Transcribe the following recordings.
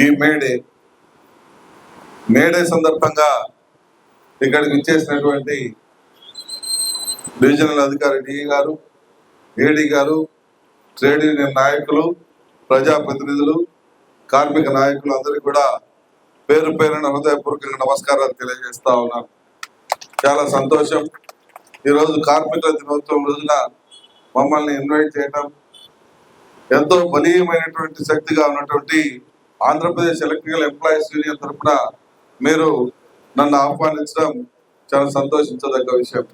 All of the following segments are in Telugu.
ఈ మేడే మేడే సందర్భంగా ఇక్కడికి ఇచ్చేసినటువంటి డివిజనల్ అధికారి డిఈ గారు ఏడీ గారు ట్రేడ్ యూనియన్ నాయకులు ప్రజాప్రతినిధులు కార్మిక నాయకులు అందరికీ కూడా పేరు పేరున హృదయపూర్వకంగా నమస్కారాలు తెలియజేస్తా ఉన్నాను. చాలా సంతోషం. ఈరోజు కార్మికుల దినోత్సవం రోజున మమ్మల్ని ఇన్వైట్ చేయడం ఎంతో బలీయమైనటువంటి శక్తిగా ఉన్నటువంటి ఆంధ్రప్రదేశ్ ఎలక్ట్రికల్ ఎంప్లాయీస్ యూనియన్ తరఫున మీరు నన్ను ఆహ్వానించడం చాలా సంతోషించదగ్గ విషయం.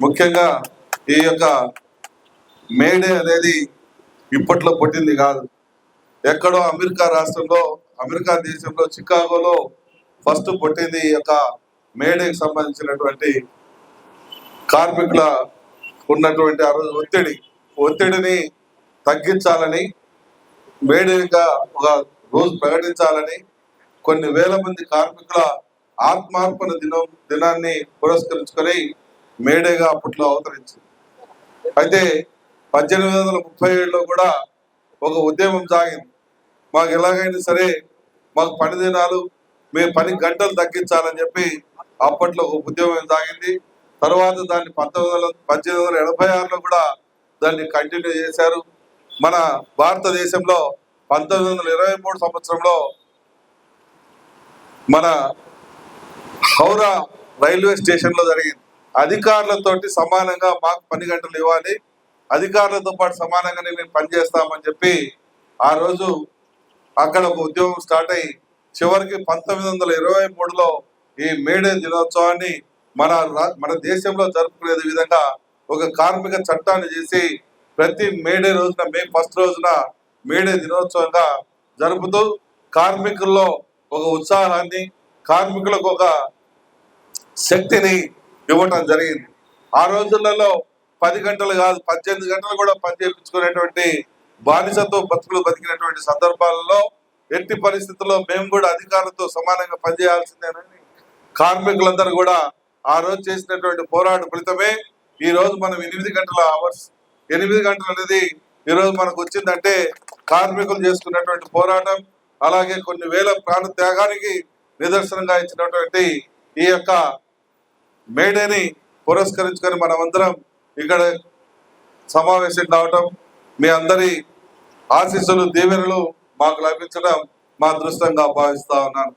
ముఖ్యంగా ఈ యొక్క మేడే అనేది ఇప్పట్లో పుట్టింది కాదు. ఎక్కడో అమెరికా రాష్ట్రంలో అమెరికా దేశంలో చికాగోలో ఫస్ట్ పుట్టింది ఈ యొక్క మేడేకి సంబంధించినటువంటి కార్మికుల ఉన్నటువంటి ఆ రోజు ఒత్తిడి. ఒత్తిడిని తగ్గించాలని మేడేగా ఒక రోజు ప్రకటించాలని కొన్ని వేల మంది కార్మికుల ఆత్మార్పణ దినం దినాన్ని పురస్కరించుకొని మేడేగా అప్పట్లో అవతరించింది. అయితే పద్దెనిమిది వందల ముప్పై ఏడులో కూడా ఒక ఉద్యమం సాగింది. మాకు ఎలాగైనా సరే మాకు పని దినాలు మీ పని గంటలు తగ్గించాలని చెప్పి అప్పట్లో ఒక ఉద్యమం సాగింది. తర్వాత దాన్ని పంతొమ్మిది వందల పద్దెనిమిది వందల ఎనభై ఆరులో కూడా దాన్ని కంటిన్యూ చేశారు. మన భారతదేశంలో పంతొమ్మిది వందల ఇరవై మూడు సంవత్సరంలో మన హౌరా రైల్వే స్టేషన్లో జరిగింది. అధికారులతోటి సమానంగా మాకు పని గంటలు ఇవ్వాలి అధికారులతో పాటు సమానంగానే మేము పనిచేస్తామని చెప్పి ఆ రోజు అక్కడ ఒక ఉద్యోగం స్టార్ట్ అయ్యి చివరికి పంతొమ్మిది వందల ఇరవై మూడులో ఈ మేడే దినోత్సవాన్ని మన మన దేశంలో జరుపుకునే విధంగా ఒక కార్మిక చట్టాన్ని చేసి ప్రతి మేడే రోజున మే ఫస్ట్ రోజున మేడే దినోత్సవంగా జరుపుతూ కార్మికుల్లో ఒక ఉత్సాహాన్ని కార్మికులకు ఒక శక్తిని ఇవ్వటం జరిగింది. ఆ రోజులలో పది గంటలు కాదు పద్దెనిమిది గంటలు కూడా పని చేయించుకునేటువంటి బానిసతో బతుకులు బతికినటువంటి సందర్భాలలో ఎట్టి పరిస్థితుల్లో మేము కూడా అధికారులతో సమానంగా పనిచేయాల్సిందేనని కార్మికులందరూ కూడా ఆ రోజు చేసినటువంటి పోరాట ఫలితమే. ఈ రోజు మనం ఎనిమిది గంటల అవర్స్ ఎనిమిది గంటలు అనేది ఈరోజు మనకు వచ్చిందంటే కార్మికులు చేసుకున్నటువంటి పోరాటం అలాగే కొన్ని వేల ప్రాణ త్యాగానికి నిదర్శనంగా ఇచ్చినటువంటి ఈ యొక్క మేడేని పురస్కరించుకొని మనమందరం ఇక్కడ సమావేశం కావటం మీ అందరి ఆశీస్సులు దీవెనలు మాకు లభించడం మా అదృష్టంగా భావిస్తా ఉన్నాను.